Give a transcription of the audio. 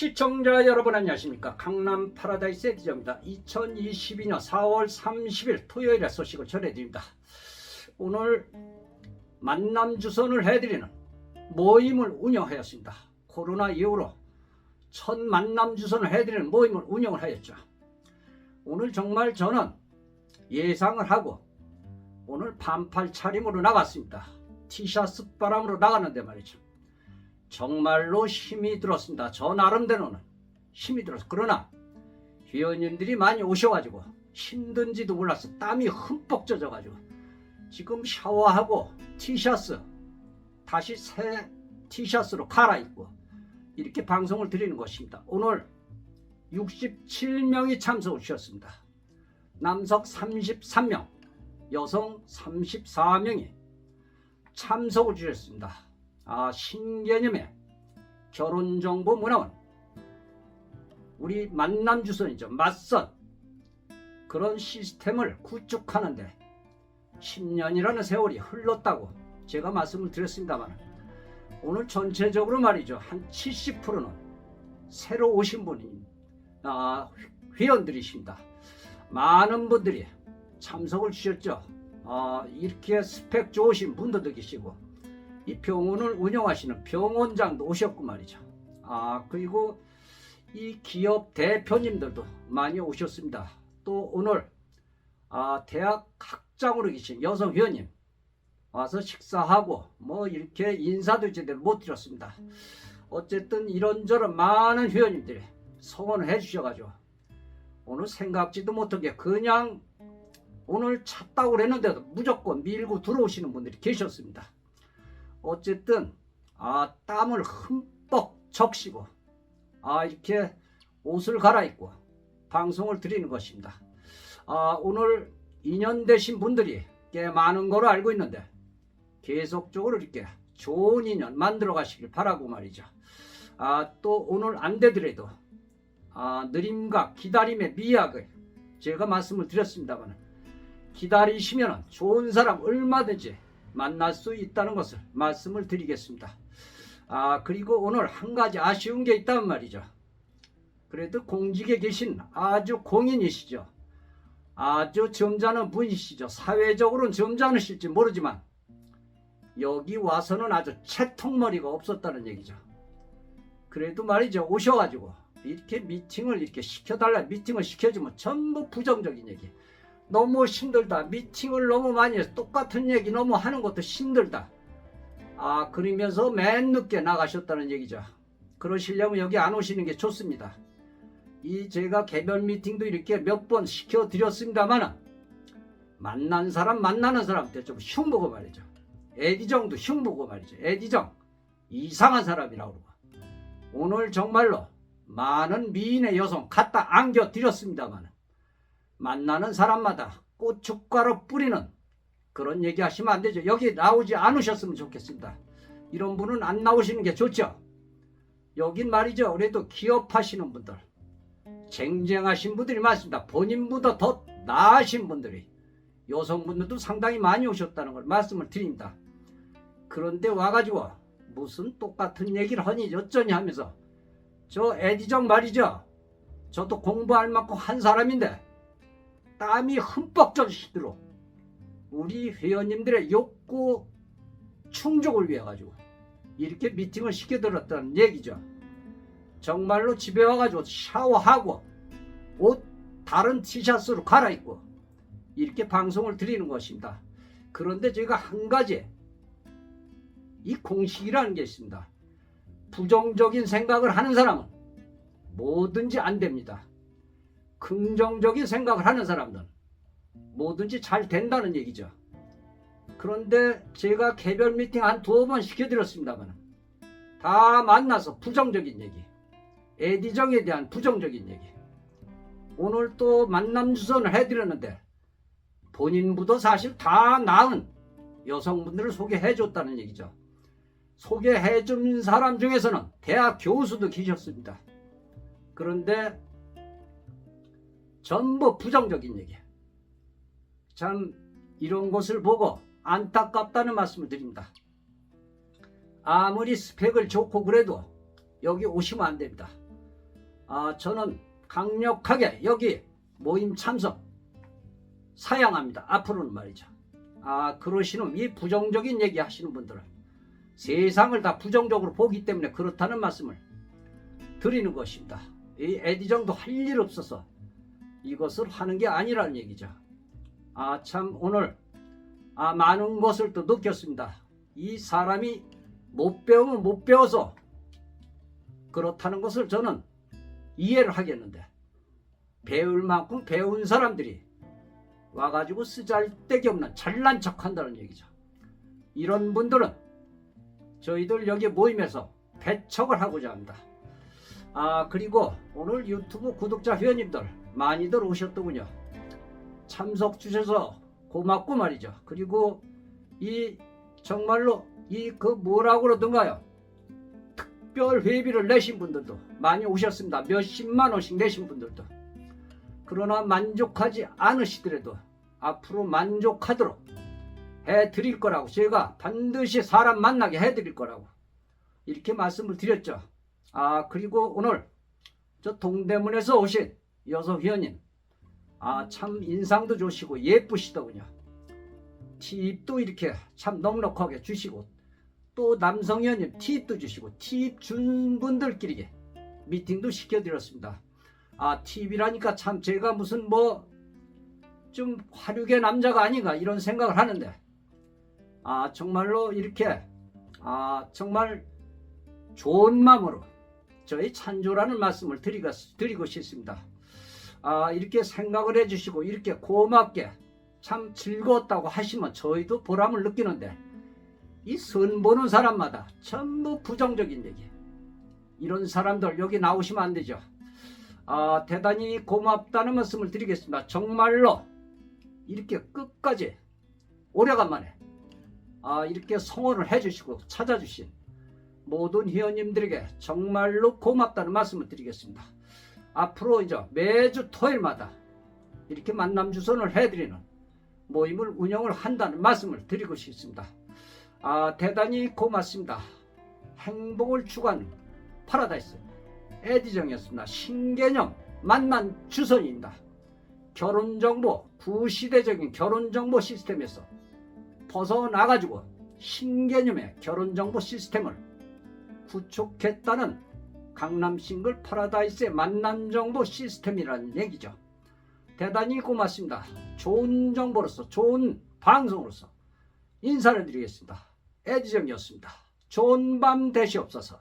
시청자 여러분 안녕하십니까? 강남 파라다이스 에디저입니다. 2022년 4월 30일 토요일에 소식을 전해드립니다. 오늘 만남 주선을 해드리는 모임을 운영하였습니다. 코로나 이후로 첫 만남 주선을 해드리는 모임을 운영을 하였죠. 오늘 정말 저는 예상을 하고 오늘 반팔 차림으로 나갔습니다. 티셔츠 바람으로 나갔는데 말이죠 정말로 힘이 들었습니다. 저 나름대로는 힘이 들었어. 그러나 회원님들이 많이 오셔가지고 힘든지도 몰랐어. 땀이 흠뻑 젖어가지고 지금 샤워하고 티셔츠 다시 새 티셔츠로 갈아입고 이렇게 방송을 드리는 것입니다. 오늘 67명이 참석을 주셨습니다. 남석 33명, 여성 34명이 참석을 주셨습니다. 아, 신개념의 결혼정보 문화원 우리 만남 주선이죠. 맞선 그런 시스템을 구축하는데 10년이라는 세월이 흘렀다고 제가 말씀을 드렸습니다만 오늘 전체적으로 말이죠. 한 70%는 새로 오신 분이 아, 회원들이십니다. 많은 분들이 참석을 주셨죠. 아, 이렇게 스펙 좋으신 분들도 계시고 이 병원을 운영하시는 병원장도 오셨고 말이죠. 아 그리고 이 기업 대표님들도 많이 오셨습니다. 또 오늘 아 대학 학장으로 계신 여성 회원님 와서 식사하고 뭐 이렇게 인사도 제대로 못 드렸습니다. 어쨌든 이런저런 많은 회원님들이 성원을 해주셔가지고 오늘 생각지도 못하게 그냥 오늘 찾다고 그랬는데도 무조건 밀고 들어오시는 분들이 계셨습니다. 어쨌든 아 땀을 흠뻑 적시고 아 이렇게 옷을 갈아입고 방송을 드리는 것입니다. 아 오늘 인연 되신 분들이 꽤 많은 거로 알고 있는데 계속적으로 이렇게 좋은 인연 만들어 가시길 바라고 말이죠. 아 또 오늘 안 되더라도 아 느림과 기다림의 미학을 제가 말씀을 드렸습니다만 기다리시면 좋은 사람 얼마든지 만날 수 있다는 것을 말씀을 드리겠습니다. 아, 그리고 오늘 한 가지 아쉬운 게 있단 말이죠. 그래도 공직에 계신 아주 공인이시죠. 아주 점잖은 분이시죠. 사회적으로는 점잖으실지 모르지만 여기 와서는 아주 채통머리가 없었다는 얘기죠. 그래도 말이죠. 오셔가지고 이렇게 미팅을 이렇게 시켜달라 미팅을 시켜주면 전부 부정적인 얘기. 너무 힘들다. 미팅을 너무 많이 해서 똑같은 얘기 너무 하는 것도 힘들다. 아, 그러면서 맨 늦게 나가셨다는 얘기죠. 그러시려면 여기 안 오시는 게 좋습니다. 이 제가 개별 미팅도 이렇게 몇 번 시켜드렸습니다만 만난 사람 만나는 사람한테 좀 흉보고 말이죠. 에디정도 흉보고 말이죠. 에디정 이상한 사람이라고 그러고 오늘 정말로 많은 미인의 여성 갖다 안겨드렸습니다만 만나는 사람마다 고춧가루 뿌리는 그런 얘기 하시면 안 되죠. 여기 나오지 않으셨으면 좋겠습니다. 이런 분은 안 나오시는 게 좋죠. 여긴 말이죠. 그래도 기업하시는 분들, 쟁쟁하신 분들이 많습니다. 본인보다 더 나으신 분들이 여성분들도 상당히 많이 오셨다는 걸 말씀을 드립니다. 그런데 와가지고 무슨 똑같은 얘기를 하니 어쩌니 하면서 저 에디정 말이죠. 저도 공부할 만큼 한 사람인데 땀이 흠뻑 젖으시도록 우리 회원님들의 욕구 충족을 위해 가지고 이렇게 미팅을 시켜드렸다는 얘기죠. 정말로 집에 와가지고 샤워하고 옷 다른 티셔츠로 갈아입고 이렇게 방송을 드리는 것입니다. 그런데 제가 한 가지 이 공식이라는 게 있습니다. 부정적인 생각을 하는 사람은 뭐든지 안 됩니다. 긍정적인 생각을 하는 사람들은 뭐든지 잘 된다는 얘기죠. 그런데 제가 개별 미팅 한 두어 번 시켜드렸습니다만 다 만나서 부정적인 얘기, 에디정에 대한 부정적인 얘기. 오늘 또 만남 주선을 해드렸는데 본인보다 사실 다 나은 여성분들을 소개해줬다는 얘기죠. 소개해준 사람 중에서는 대학 교수도 계셨습니다. 그런데 전부 부정적인 얘기. 참 이런 것을 보고 안타깝다는 말씀을 드립니다. 아무리 스펙을 좋고 그래도 여기 오시면 안 됩니다. 아, 저는 강력하게 여기 모임 참석 사양합니다. 앞으로는 말이죠. 아, 그러시는 이 부정적인 얘기 하시는 분들은 세상을 다 부정적으로 보기 때문에 그렇다는 말씀을 드리는 것입니다. 이 에디정도 할 일 없어서 이것을 하는 게 아니라는 얘기죠. 아, 참 오늘 아, 많은 것을 또 느꼈습니다. 이 사람이 못 배우면 못 배워서 그렇다는 것을 저는 이해를 하겠는데 배울 만큼 배운 사람들이 와가지고 쓰잘데기 없는 잘난 척 한다는 얘기죠. 이런 분들은 저희들 여기 모임에서 배척을 하고자 합니다. 아 그리고 오늘 유튜브 구독자 회원님들 많이들 오셨더군요. 참석 주셔서 고맙고 말이죠. 그리고 이 정말로 이 그 뭐라고 그러던가요? 특별 회비를 내신 분들도 많이 오셨습니다. 몇십만 원씩 내신 분들도. 그러나 만족하지 않으시더라도 앞으로 만족하도록 해 드릴 거라고 제가 반드시 사람 만나게 해 드릴 거라고 이렇게 말씀을 드렸죠. 아, 그리고 오늘 저 동대문에서 오신 여성 회원님 아, 참 인상도 좋으시고 예쁘시더군요. 팁도 이렇게 참 넉넉하게 주시고 또 남성 회원님 팁도 주시고 팁 준 분들끼리 미팅도 시켜드렸습니다. 아, 팁이라니까 참 제가 무슨 뭐 좀 화류계 남자가 아닌가 이런 생각을 하는데 아, 정말로 이렇게 아, 정말 좋은 마음으로 저희 찬조라는 말씀을 드리고, 싶습니다. 아, 이렇게 생각을 해주시고 이렇게 고맙게 참 즐거웠다고 하시면 저희도 보람을 느끼는데 이 선 보는 사람마다 전부 부정적인 얘기. 이런 사람들 여기 나오시면 안 되죠. 아, 대단히 고맙다는 말씀을 드리겠습니다. 정말로 이렇게 끝까지 오래간만에 아, 이렇게 성원을 해주시고 찾아주신 모든 회원님들에게 정말로 고맙다는 말씀을 드리겠습니다. 앞으로 이제 매주 토요일마다 이렇게 만남 주선을 해드리는 모임을 운영을 한다는 말씀을 드리고 싶습니다. 아, 대단히 고맙습니다. 행복을 추구하는 파라다이스 에디정이었습니다. 신개념 만난 주선입니다. 결혼정보, 구시대적인 결혼정보 시스템에서 벗어나가지고 신개념의 결혼정보 시스템을 구축했다는 강남 싱글 파라다이스의 만남 정보 시스템이라는 얘기죠. 대단히 고맙습니다. 좋은 정보로서, 좋은 방송으로서 인사를 드리겠습니다. 에디정이었습니다. 좋은 밤 되시옵소서.